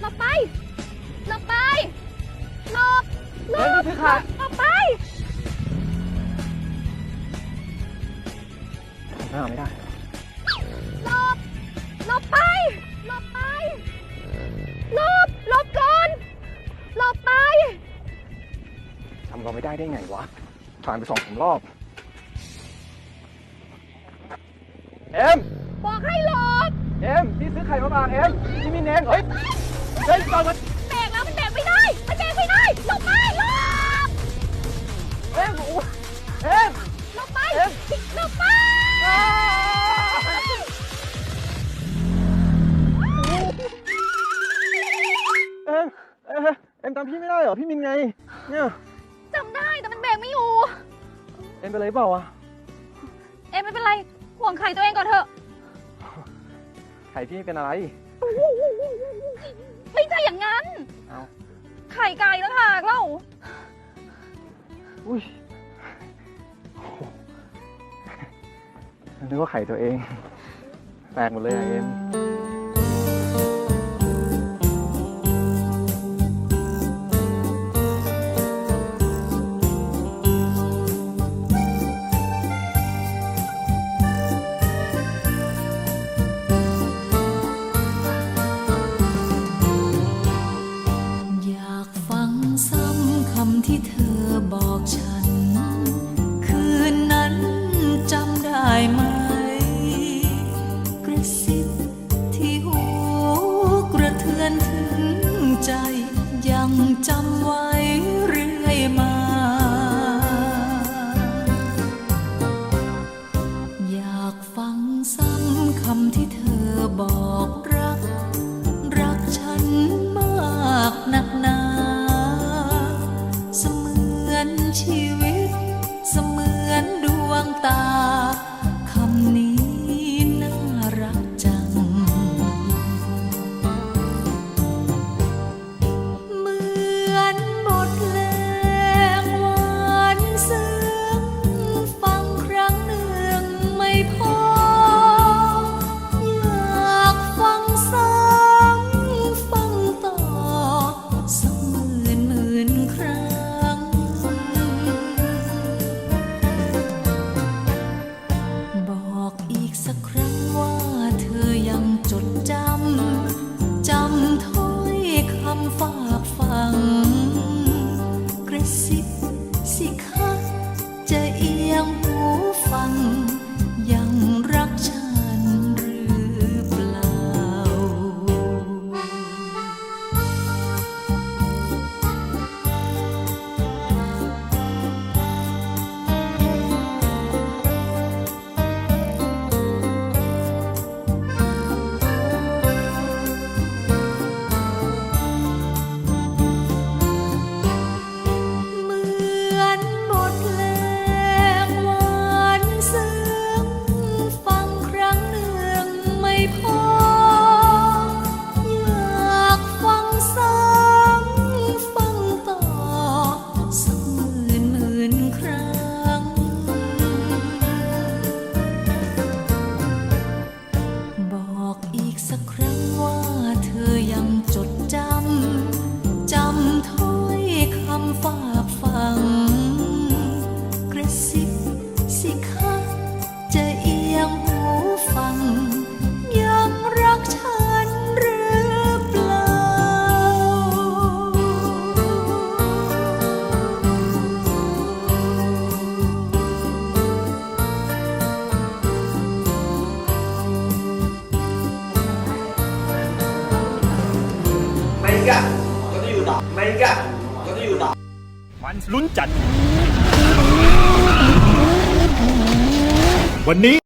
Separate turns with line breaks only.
หลบไปหลบหล
เอ็ม
บ
นี่คือขา
หลบไป
อ้าวไม่ได้
หลบหลบไปหลบไปหลบหลบก่อนหลบไป
ทำเราไม่ได้ได้ไงวะผ่านไปสองสามรอบเอ็ม
บอกให้หลบ
เอ็มพี่ซื้อไข่มาฝากเอ็มพี่มินเองเฮ้ย เฮ้ยจอดมัน
เบรกแล้วมันเบรกไม่ได้ มันเบรกไม่ได้หลบไปหลบ
เอ็มโอ้เอ็ม
หลบไป
เอ็ม
หลบไป
อ้าเอ็มเอ็มเอ็มจำพี่ไม่ได้เหรอ พี่มินไง เนี่ย
จำได้แต่มันเบรกไม่อยู่
เอ็มเป็นไรเปล่าวะ
เอ็มไม่เป็นไร ห่วงไข่ตัวเองก่อนเถอะ
ไข่พี่เป็นอะไร
ไม่ใช่อย่างนั้น
เอา
ไข่ไก่ต่างหากเล่า
อุ้ยโอ้โหนึกว่าไข่ตัวเอง แปลกหมดเลยอะเอ็ม
ฟังซ้ำคำที่เธอบอกฉัน สักครั้งว่าเธอยังจดจำ จำถ้อยคำฝากฝัง กระซิบ ก็จะอยู่ต่อไม่ก็จะอยู่ต่อ
วันลุ้นจัดวันนี้